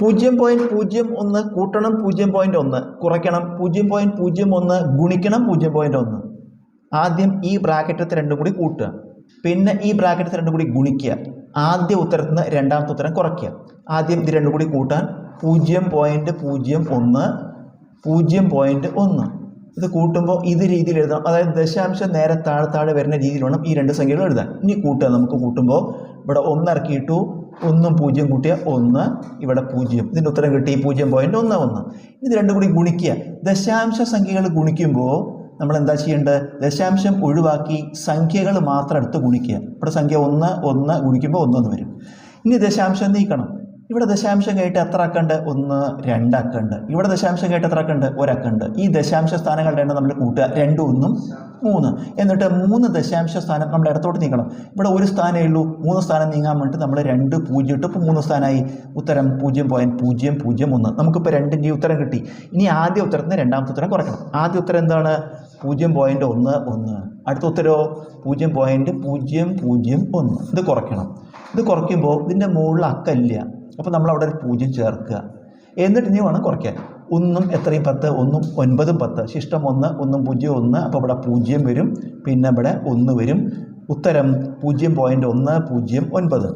പൂജ്യം പോയിന്റ് പൂജ്യം ഒന്ന് കൂട്ടണം പൂജ്യം പോയിന്റ് ഒന്ന് കുറയ്ക്കണം പൂജ്യം പോയിന്റ് പൂജ്യം ഒന്ന് ഗുണിക്കണം പൂജ്യം പോയിന്റ് ഒന്ന്. ആദ്യം ഈ ബ്രാക്കറ്റത്തെ രണ്ടും കൂടി കൂട്ടുക. പിന്നെ ഈ ബ്രാക്കറ്റത്തെ രണ്ടും കൂടി ഗുണിക്കുക. ആദ്യ ഉത്തരത്തിൽ നിന്ന് രണ്ടാമത്തെ ഉത്തരം കുറയ്ക്കുക. ആദ്യം ഇത് രണ്ടും കൂടി കൂട്ടാൻ പൂജ്യം പോയിന്റ് പൂജ്യം ഒന്ന് പൂജ്യം പോയിന്റ് ഒന്ന്. ഇത് കൂട്ടുമ്പോൾ ഇത് രീതിയിൽ എഴുതാം. അതായത് ദശാംശം നേരെ താഴെ താഴെ വരുന്ന രീതിയിൽ വേണം ഈ രണ്ട് സംഖ്യകൾ എഴുതാൻ. ഇനി കൂട്ടുക. നമുക്ക് കൂട്ടുമ്പോൾ ഇവിടെ ഒന്ന് ഇറക്കിയിട്ടു ഒന്നും പൂജ്യം കൂട്ടിയ ഒന്ന് ഇവിടെ പൂജ്യം. ഇതിന്റെ ഉത്തരം കിട്ടി പൂജ്യം പോയിന്റ് ഒന്ന് ഒന്ന്. ഇത് രണ്ടും കൂടി ഗുണിക്കുക. ദശാംശ സംഖ്യകൾ ഗുണിക്കുമ്പോൾ നമ്മൾ എന്താ ചെയ്യേണ്ടത്? ദശാംശം ഒഴിവാക്കി സംഖ്യകൾ മാത്രം എടുത്ത് ഗുണിക്കുക. ഇവിടെ സംഖ്യ ഒന്ന് ഒന്ന് ഗുണിക്കുമ്പോൾ ഒന്നൊന്ന് വരും. ഇനി ദശാംശം നീക്കണം. ഇവിടെ ദശാംശം കേട്ട് എത്ര അക്കണ്ട്? ഒന്ന് രണ്ട് അക്കണ്ട്. ഇവിടെ ദശാംശം കേട്ട് എത്ര അക്കണ്ട്? ഒരക്കണ്ട്. ഈ ദശാംശ സ്ഥാനങ്ങളുടെ എണ്ണം നമ്മൾ കൂട്ടുക. രണ്ടും ഒന്നും മൂന്ന്. എന്നിട്ട് മൂന്ന് ദശാംശ സ്ഥാനം നമ്മൾ ഇടത്തോട്ട് നീങ്ങണം ഇവിടെ ഒരു സ്ഥാനമേ ഉള്ളൂ. മൂന്ന് സ്ഥാനം നീങ്ങാൻ വേണ്ടിയിട്ട് നമ്മൾ രണ്ട് പൂജ്യം ഇട്ട്. ഇപ്പോൾ മൂന്ന് സ്ഥാനമായി ഉത്തരം പൂജ്യം പോയിന്റ് പൂജ്യം പൂജ്യം ഒന്ന്. നമുക്കിപ്പോൾ രണ്ടിന്റെ ഉത്തരം കിട്ടി. ഇനി ആദ്യ ഉത്തരത്തിന് രണ്ടാമത്തെ ഉത്തരം കുറയ്ക്കണം. ആദ്യ ഉത്തരം എന്താണ്? പൂജ്യം പോയിന്റ് ഒന്ന് ഒന്ന്. അടുത്ത ഉത്തരവോ പൂജ്യം പോയിന്റ് പൂജ്യം പൂജ്യം ഒന്ന്. ഇത് കുറയ്ക്കണം. ഇത് കുറയ്ക്കുമ്പോൾ ഇതിന്റെ മുകളിൽ അക്കല്ല അപ്പോൾ നമ്മൾ അവിടെ ഒരു പൂജ്യം ചേർക്കുക. എന്നിട്ട് ഇനി വേണം കുറയ്ക്കാൻ. ഒന്നും എത്രയും പത്ത് ഒന്നും ഒൻപതും പത്ത്. ശിഷ്ടം ഒന്ന് ഒന്നും പൂജ്യം ഒന്ന്. അപ്പോൾ ഇവിടെ പൂജ്യം വരും. പിന്നെ ഇവിടെ ഒന്ന് വരും. ഉത്തരം പൂജ്യം പോയിന്റ് ഒന്ന് പൂജ്യം ഒൻപത്.